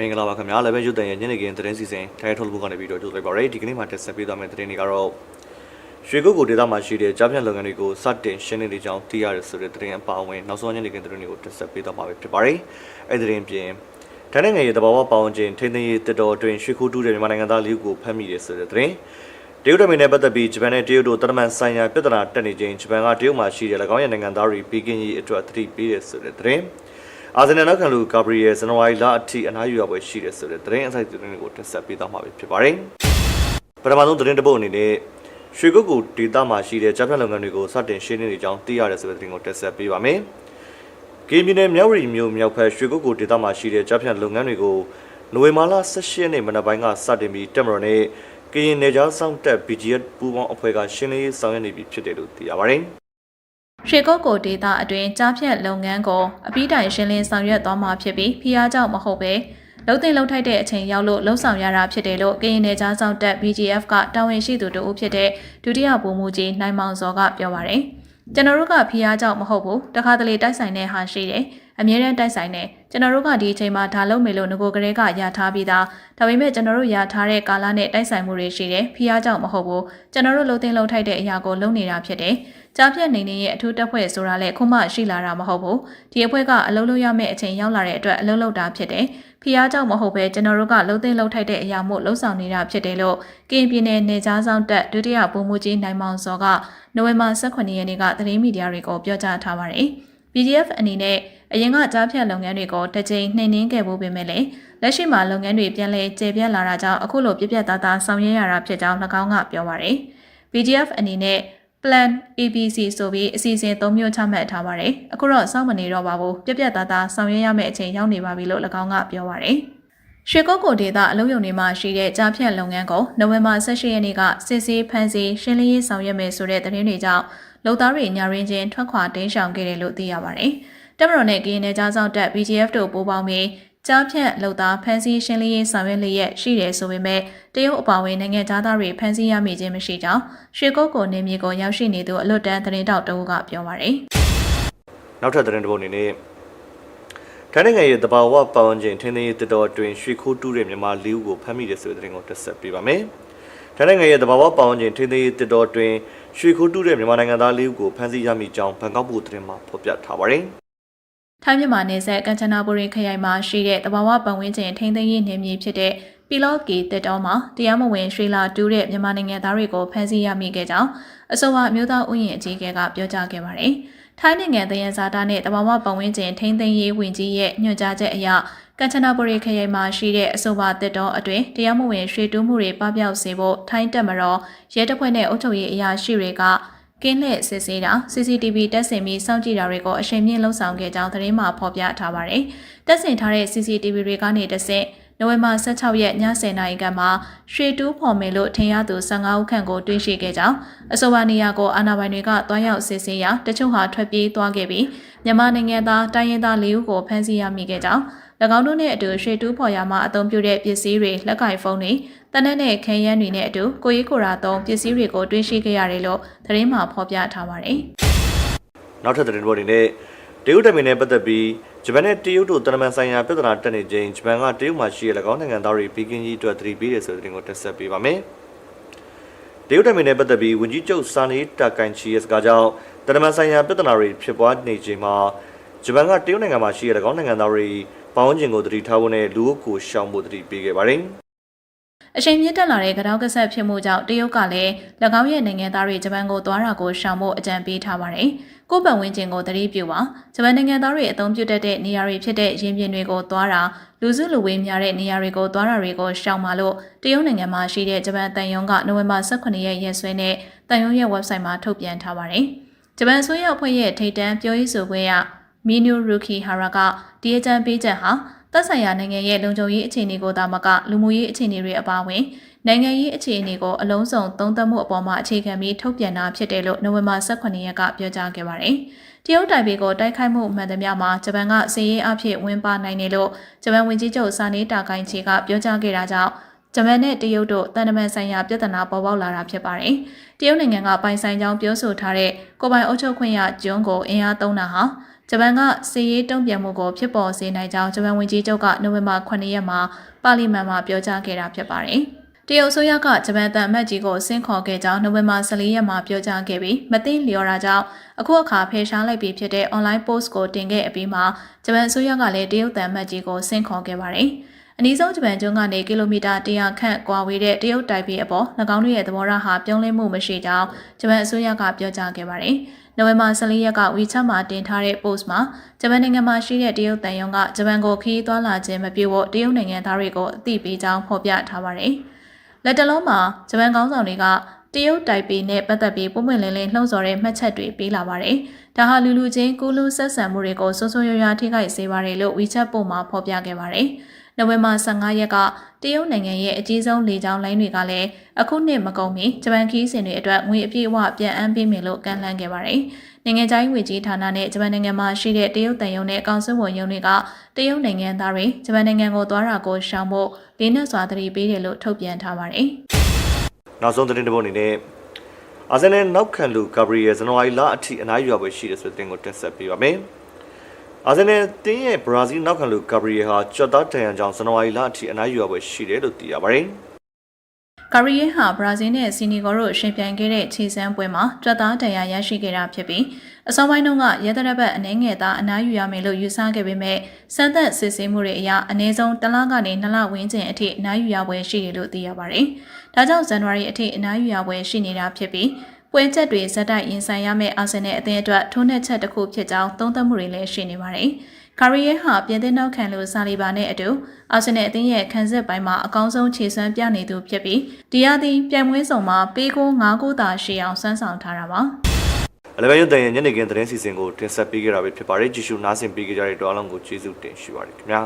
မင်္ဂလာပါခင်ဗျာလည်းပဲရုပ်တံရဲ့ညနေခင်းသတင်းစီစဉ်ထိုင်ထုတ်လုပ်မှုကနေပြီးတော့ကြိုဆိုလိုက်ပါရစေဒီကနေ့မှာတက်ဆက်ပေးသွားမယ့်သတင်းတွေကတော့ရွှေကုတ်ကိုဒေသမှာရှိတဲ့ကြားဖြတ်လုပ်ငန်းတွေကိုစတင်ရှင်းလင်းနေကြောင်းသိရတဲ့ဆိုတဲ့သတင်းအပါအဝင်နောက်ဆုံးညနေခင်းသတင်းတွေကိုတက်ဆက်ပေးသွားမှာဖြစ်ပါတယ်အဲ့ဒီသတင်းပြင်တန်းနိုင်ငံရဲ့တဘာဝပေါင်းခြင်းထိန်းသိမ်းရေးတတော်အတွင်းရွှေခိုးတူးတဲ့မြန်မာနိုင်ငံသားလေးဦးကိုဖမ်းမိတယ်ဆိုတဲ့သတင်းတရုတ်တမင်နဲ့ပတ်သက်ပြီးဂျပန်နဲ့တရုတ်တို့တရမန်ဆိုင်ရာပြဿနာတက်နေခြင်းဂျပန်ကတရုတ်မှာရှိတဲ့၎င်းရဲ့နိုင်ငံသားတွေပြီးကင်းရေးအတွက်အသတိပေးတယ်ဆိုတဲ့သတင်း အာဇင်နယ်နောက်ခံလူဂါဘရီယယ်ဇန်နဝါရီလအထိအနားယူရပွဲရှိတယ်ဆိုတဲ့သတင်းအစိုက်သတင်းတွေကိုတင်ဆက်ပေးသွားမှာဖြစ်ပါတယ်ပထမဆုံးသတင်းတစ်ပုဒ်အနေနဲ့ရွှေကုတ်ကူဒေသမှာရှိတဲ့ကြားဖြတ်လုပ်ငန်းတွေကိုစတင်ရှင်းလင်းနေကြောင်းသိရတယ်ဆိုတဲ့သတင်းကိုတင်ဆက်ပေးပါမယ်ကင်းပြည်နယ်မြောက်ရီမြို့မြောက်ဖက်ရွှေကုတ်ကူဒေသမှာရှိတဲ့ကြားဖြတ်လုပ်ငန်းတွေကိုနိုဝင်ဘာလ18ရက်နေ့မနက်ပိုင်းကစတင်ပြီးတက်မတော်နဲ့ကရင်နယ်ကြားစောင့်တပ် BGF ပူးပေါင်းအဖွဲ့ကရှင်းလင်းရေးဆောင်ရွက်နေပြီဖြစ်တယ်လို့သိရပါတယ် ရွှေကုတ်ကိုဒေတာအတွင်းကြားဖြတ်လုပ်ငန်းကိုအပြီးတိုင်ရှင်းလင်းဆောင်ရွက်သွားမှာဖြစ်ပြီးဖီးယားကြောင့်မဟုတ်ပဲလုံသိမ့်လုံထိုက်တဲ့အချိန်ရောက်လို့လှုံ့ဆော်ရတာဖြစ်တယ်လို့ကရင်နယ်ကြားဆောင်တပ် BGF ကတာဝန်ရှိသူတဦးဖြစ်တဲ့ဒုတိယဗိုလ်မှူးကြီးနိုင်မောင်စောကပြောပါရယ်ကျွန်တော်တို့ကဖီးယားကြောင့်မဟုတ်ဘူးတခါတလေတိုက်ဆိုင်တဲ့ဟာရှိတယ် အမြဲတမ်းတိုက်ဆိုင်နေကျွန်တော်တို့ကဒီအချိန်မှာဒါလုံးမေလို့ငကိုကလေးကရထားပြီးသားဒါပေမဲ့ကျွန်တော်တို့ရထားတဲ့ကာလနဲ့တိုက်ဆိုင်မှုတွေရှိတယ်ဖီးယားကြောင့်မဟုတ်ဘူးကျွန်တော်တို့လုံသိမ့်လုံထိုက်တဲ့အရာကိုလုပ်နေတာဖြစ်တယ်ကြားဖြတ်နေနေရဲ့အထူးတက်ဖွဲ့ဆိုတာလည်းခုမှရှိလာတာမဟုတ်ဘူးဒီအဖွဲ့ကအလုံးလုံးရမယ့်အချိန်ရောက်လာတဲ့အတွက်အလုံးလုံးတာဖြစ်တယ်ဖီးယားကြောင့်မဟုတ်ပဲကျွန်တော်တို့ကလုံသိမ့်လုံထိုက်တဲ့အရာမို့လှုံ့ဆော်နေတာဖြစ်တယ်လို့ကရင်ပြည်နယ်နေကြားဆောင်တက်ဒုတိယဗိုလ်မှူးကြီးနိုင်မောင်စောကနိုဝင်ဘာ18ရက်နေ့ကသတင်းမီဒီယာတွေကိုပြောကြားထားပါတယ် PDF အနေနဲ့အရင်ကကြားဖြတ်လုပ်ငန်းတွေကိုတစ်ကြိမ်နှိမ်နှင်းခဲ့ဖို့ပြင်မဲ့လေလက်ရှိမှာလုပ်ငန်းတွေပြန်လည်ကျေပြန့်လာတာကြောင့်အခုလိုပြပြသားသားဆောင်ရွက်ရတာဖြစ်ကြောင်း၎င်းကပြောပါရယ် PDF အနေနဲ့ Plan ABC ဆိုပြီးအစီအစဉ်၃မျိုးချမှတ်ထားပါတယ်အခုတော့စောင့်မနေတော့ပါဘူးပြပြသားသားဆောင်ရွက်ရမယ့်အချိန်ရောက်နေပါပြီလို့၎င်းကပြောပါရယ်ရွှေကုတ်ကိုဒေတာအလုံးယုံတွေမှာရှိတဲ့ကြားဖြတ်လုပ်ငန်းကိုနိုဝင်ဘာ18ရက်နေ့ကစစ်ဆေးဖမ်းဆီးရှင်းလင်းရေးဆောင်ရွက်မယ်ဆိုတဲ့သတင်းတွေကြောင့် လုံသားတွေညာရင်းချင်းထွက်ခွာတင်းရှောင်ခဲ့တယ်လို့သိရပါတယ်။တပ်မတော်နဲ့ကရင်နယ်ကြားဆောင်တပ် BGF တို့ပူးပေါင်းပြီးကြားဖြတ်လုံသားဖမ်းဆီးရှင်းလင်းရေးဆောင်ရွက်လျက်ရှိတယ်ဆိုပေမဲ့တရုတ်အပါအဝင်နိုင်ငံသားတွေဖမ်းဆီးရမိခြင်းမရှိကြောင်းရွှေကုတ်ကိုနေမြေကိုရောက်ရှိနေသူအလွတ်တန်းသတင်းတောက်တအုပ်ကပြောပါရယ်။နောက်ထပ်သတင်းတစ်ပုဒ်အနေနဲ့ထိုင်းနိုင်ငံရဲ့တဘာဝပတ်ဝန်းကျင်ထင်းထင်းရေးတတော်အတွင်းရွှေခိုးတူးတဲ့မြန်မာလေးဦးကိုဖမ်းမိတယ်ဆိုတဲ့သတင်းကိုတက်ဆက်ပေးပါမယ်။ ထိုင်းနိုင်ငံရဲ့တဘာဝပတ်ဝန်းကျင်ထင်းထင်းရေးတတော်အတွင်းရွှေခိုးတူးတဲ့မြန်မာနိုင်ငံသားလေးဦးကိုဖမ်းဆီးရမိကြောင်းဘန်ကောက်ပို့သတင်းမှာဖော်ပြထားပါတယ်။ထိုင်းမြန်မာနယ်စပ်ကန်ချနာဘူရီခရိုင်မှာရှိတဲ့တဘာဝပတ်ဝန်းကျင်ထိန်းသိမ်းရေးနယ်မြေဖြစ်တဲ့ပီလော့ကီတက်တော်မှာတရားမဝင်ရွှေလာတူးတဲ့မြန်မာနိုင်ငံသားတွေကိုဖမ်းဆီးရမိခဲ့ကြောင်းအဆိုပါမျိုးသားဥယျာဉ်အကြီးအကဲကပြောကြားခဲ့ပါတယ်။ထိုင်းနိုင်ငံတယန်ဇာတာနဲ့တဘာဝပတ်ဝန်းကျင်ထိန်းသိမ်းရေးဝန်ကြီးရဲ့ညွှန်ကြားချက်အရ ကန်ချနာဘူရီခရိုင်မှာရှိတဲ့အဆိုပါတက်တော်အတွင်းတရားမဝင်ရွှေတူးမှုတွေပပျောက်စေဖို့ထိုင်းတပ်မတော်ရဲတပ်ဖွဲ့နဲ့အုပ်ချုပ်ရေးအရာရှိတွေကကင်းလက်စစ်ဆေးတာ CCTV တက်ဆင်ပြီးစောင့်ကြည့်တာတွေကိုအချိန်မြင့်လှုပ်ဆောင်ခဲ့ကြောင်းသတင်းမှာဖော်ပြထားပါတယ်။တက်ဆင်ထားတဲ့ CCTV တွေကနေတဆင့် နိုဝင်ဘာ16ရက်ည10:00နာရီကမှရွှေတူးဖော်မယ်လို့ထင်ရသူ15ဦးခန့်ကိုတွေ့ရှိခဲ့ကြောင်းအဆိုပါနေရာကိုအာဏာပိုင်တွေကတွားရောက်စစ်ဆေးရာတချို့ဟာထွက်ပြေးသွားခဲ့ပြီးမြန်မာနိုင်ငံသားတိုင်းရင်းသား၄ဦးကိုဖမ်းဆီးရမိခဲ့ကြောင်း၎င်းတို့နဲ့အတူရွှေတူးဖော်ရာမှာအသုံးပြုတဲ့ပစ္စည်းတွေလက်ကင်ဖုန်းတွေတနက်နဲ့ခဲယမ်းတွေနဲ့အတူကိုရီးကိုရာသုံးပစ္စည်းတွေကိုတွေ့ရှိခဲ့ရတယ်လို့သတင်းမှာဖော်ပြထားပါတယ်။နောက်ထပ်သတင်းပေါ်အနေနဲ့ တရုတ်တမင်နဲ့ပတ်သက်ပြီးဂျပန်နဲ့တရုတ်တို့တရမန်ဆိုင်ရာပြဿနာတက်နေခြင်းဂျပန်ကတရုတ်မှာရှိတဲ့၎င်းနိုင်ငံသားတွေပြီးကင်းကြီးအတွက်သတိပေးတယ်ဆိုတဲ့သတင်းကိုတက်ဆက်ပေးပါမယ်။တရုတ်တမင်နဲ့ပတ်သက်ပြီးဝန်ကြီးချုပ်စာနေတာကန်ချီရဲ့စကားကြောင့်တရမန်ဆိုင်ရာပြဿနာတွေဖြစ်ပွားနေခြင်းမှာဂျပန်ကတရုတ်နိုင်ငံမှာရှိတဲ့၎င်းနိုင်ငံသားတွေပေါင်းကျင်ကိုသတိထားဖို့နဲ့လူအုပ်ကိုရှောင်ဖို့သတိပေးခဲ့ပါတယ်။ အချိန်မြင့်တက်လာတဲ့ကြောက်ကဆက်ဖြစ်မှုကြောင့်တရုတ်ကလည်း၎င်းရဲ့နိုင်ငံသားတွေဂျပန်ကိုသွားတာကိုရှောင်ဖို့အကြံပေးထားပါတယ်။ကိုယ်ပတ်ဝန်းကျင်ကိုသတိပြုပါဂျပန်နိုင်ငံသားတွေအသုံးပြုတတ်တဲ့နေရာတွေဖြစ်တဲ့ရင်းပြင်တွေကိုသွားတာလူစုလူဝေးများတဲ့နေရာတွေကိုသွားတာတွေကိုရှောင်ပါလို့တရုတ်နိုင်ငံမှာရှိတဲ့ဂျပန်တန်ယုံကနိုဝင်ဘာ18ရက်ရက်စွဲနဲ့တန်ယုံရဲ့ website မှာထုတ်ပြန်ထားပါတယ်။ဂျပန်အစိုးရအဖွဲ့ရဲ့ထိပ်တန်းပြောရေးဆိုခွင့်ရမီနူရူခီဟာရာကဒီအကြံပေးချက်ဟာ သက်ဆိုင်ရာနိုင်ငံရဲ့လုံခြုံရေးအခြေအနေကိုသာမကလူမှုရေးအခြေအနေတွေအပါအဝင်နိုင်ငံရေးအခြေအနေကိုအလုံးစုံသုံးသပ်မှုအပေါ်မှာအခြေခံပြီးထုတ်ပြန်တာဖြစ်တယ်လို့နိုဝင်ဘာ18ရက်ကပြောကြားခဲ့ပါတယ်။တရုတ်တိုင်ပေကိုတိုက်ခိုက်မှုမှန်သမျှမှာဂျပန်ကစီးရေးအဖြစ်ဝင်ပါနိုင်တယ်လို့ဂျပန်ဝန်ကြီးချုပ်စာနေတာကိုင်ချီကပြောကြားခဲ့တာကြောင့် ဂျပန်နဲ့တရုတ်တို့တန်တမန်ဆိုင်ရာပြဿနာပေါ်ပေါက်လာတာဖြစ်ပါတယ်။တရုတ်နိုင်ငံကပိုင်ဆိုင်ကြောင်းပြောဆိုထားတဲ့ကိုယ်ပိုင်အုပ်ချုပ်ခွင့်ရကျွန်းကိုအင်အားသုံးတာဟာဂျပန်ကစီရေးတုံ့ပြန်မှုကိုဖြစ်ပေါ်စေနိုင်ကြောင်းဂျပန်ဝန်ကြီးချုပ်ကနိုဝင်ဘာ9ရက်မှာပါလီမန်မှာပြောကြားခဲ့တာဖြစ်ပါတယ်။တရုတ်အစိုးရကဂျပန်တန်အမတ်ကြီးကိုဆင့်ခေါ်ခဲ့ကြောင်းနိုဝင်ဘာ14ရက်မှာပြောကြားခဲ့ပြီးမသိလျော်တာကြောင့်အခုအခါဖယ်ရှားလိုက်ပြီးဖြစ်တဲ့ online post ကိုတင်ခဲ့အပြီးမှာဂျပန်အစိုးရကလည်းတရုတ်တန်အမတ်ကြီးကိုဆင့်ခေါ်ခဲ့ပါတယ်။ အနည်းဆုံးဂျပန်ကျွန်းကနေကီလိုမီတာ100ခန့်ကွာဝေးတဲ့တရုတ်တိုင်ပေအပေါ်၎င်းတို့ရဲ့သဘောထားဟာပြောင်းလဲမှုမရှိကြောင်းဂျပန်အစိုးရကပြောကြားခဲ့ပါတယ်။နိုဝင်ဘာ14ရက်က WeChat မှာတင်ထားတဲ့ post မှာဂျပန်နိုင်ငံမှာရှိတဲ့တရုတ်တန်ယုံကဂျပန်ကိုခီးသွွာလာခြင်းမပြုဖို့တရုတ်နိုင်ငံသားတွေကိုအသိပေးကြောင်းဖော်ပြထားပါတယ်။လက်တလုံးမှာဂျပန်ကောင်းဆောင်တွေကတရုတ်တိုင်ပေနဲ့ပတ်သက်ပြီးပုံမှန်လင်းလင်းလှုံ့ဆော်တဲ့မှတ်ချက်တွေပေးလာပါတယ်။ဒါဟာလူလူချင်းကူးလူဆက်ဆံမှုတွေကိုစိုးစိုးရွားရွားထိခိုက်စေပါတယ်လို့ WeChat ပို့မှာဖော်ပြခဲ့ပါတယ်။ နိုဝင်ဘာ15ရက်ကတရုတ်နိုင်ငံရဲ့အကြီးဆုံးလေကြောင်းလိုင်းတွေကလည်းအခုနှစ်မကုန်မီဂျပန်ခီးစဉ်တွေအတွက်ငွေအပြည့်အဝပြန်အမ်းပေးမယ်လို့ကန့်လန့်ခဲ့ပါတယ်။နိုင်ငံခြားရေးဝန်ကြီးဌာနနဲ့ဂျပန်နိုင်ငံမှာရှိတဲ့တရုတ်တန်ယုံနဲ့ကောင်စစ်ဝန်ယုံတွေကတရုတ်နိုင်ငံသားတွေဂျပန်နိုင်ငံကိုသွားတာကိုရှောင်ဖို့လေးနက်စွာသတိပေးတယ်လို့ထုတ်ပြန်ထားပါတယ်။နောက်ဆုံးသတင်းတစ်ပုဒ်အနေနဲ့အာဆင်နယ်နောက်ခံလူဂါဘရီယယ်ဇန်နဝါရီလအထိအနားယူရပွဲရှိတယ်ဆိုတဲ့တင်ကိုတင်ဆက်ပေးပါမယ်။ အာဆင်နယ်တင်းရဲ့ဘရာဇီးနောက်ခံလူဂါဘရီယယ်ဟာကြော့သားတန်ရန်ကြောင့်ဇန်နဝါရီလအထိအနားယူရပွဲရှိတယ်လို့သိရပါတယ်။ကာရီယဲဟာဘရာဇီးနဲ့စီနီဂေါတို့ရှင်ပြိုင်ခဲ့တဲ့ခြေစမ်းပွဲမှာကြွက်သားတရားရရှိခဲ့တာဖြစ်ပြီးအစောပိုင်းတုန်းကရဲတရဘတ်အနှဲငယ်သားအနားယူရမယ်လို့ယူဆခဲ့ပေမဲ့စမ်းသပ်စစ်ဆေးမှုတွေအရအနည်းဆုံးတစ်လကနေနှစ်လဝန်းကျင်အထိအနားယူရပွဲရှိတယ်လို့သိရပါတယ်။ဒါကြောင့်ဇန်နဝါရီအထိအနားယူရပွဲရှိနေတာဖြစ်ပြီး ပွဲချက်တွေဇက်တိုက်ရင်ဆိုင်ရမယ့်အာဆင်နယ်အသင်းအတွက်ထိုးနှက်ချက်တစ်ခုဖြစ်ကြောင်းသုံးသပ်မှုတွေလည်းရှိနေပါတယ်။ကာရီယဲဟာပြင်သစ်နောက်ခံလို့ဆာလီဘာနဲ့အတူအာဆင်နယ်အသင်းရဲ့ခံစစ်ပိုင်းမှာအကောင်းဆုံးခြေစွမ်းပြနေသူဖြစ်ပြီးဒီယာသည်ပြိုင်ပွဲဆောင်မှာပေးကို9ဂိုးသာရှိအောင်စမ်းဆောင်ထားတာပါ။အလဘယုတ်တန်ရဲ့ညနေခင်းသတင်းစီစဉ်ကိုတင်ဆက်ပေးကြတာပဲဖြစ်ပါတယ်ကြည့်ရှုနားဆင်ပေးကြတဲ့တော်အားလုံးကိုကျေးဇူးတင်ရှိပါတယ်ခင်ဗျာ